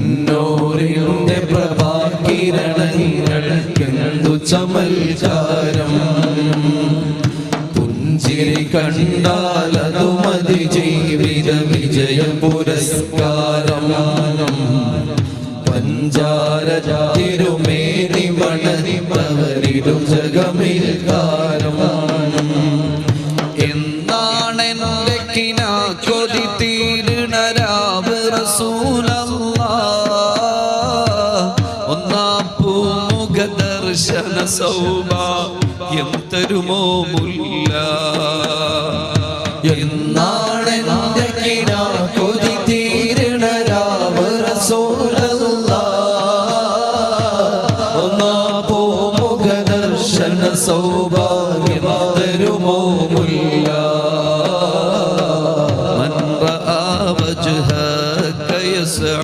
പൊന്നോരിന്റെ പ്രഭാകിരണങ്ങൾക്കെന്തു ചമൽക്കാരം പുഞ്ചിരി കണ്ടാലതു മതി ജീവിത വിജയ പുരസ്കാരം. പഞ്ചാര തിരുമേനി മണനിപ്പവരിടു ജഗമിൽ കാരം എന്നാണ് എന്റെ കിനാ കൊതി തീരണ റസൂലല്ലാ ദർശന സൗഭാഗ്യം തരുമോ മുല്ല? എന്നാണ് കൊതി തീരണ രാമരസോലർശന സൗഭാഗ്യം തരുമോ മുല്ല. من رأى وجهك يسع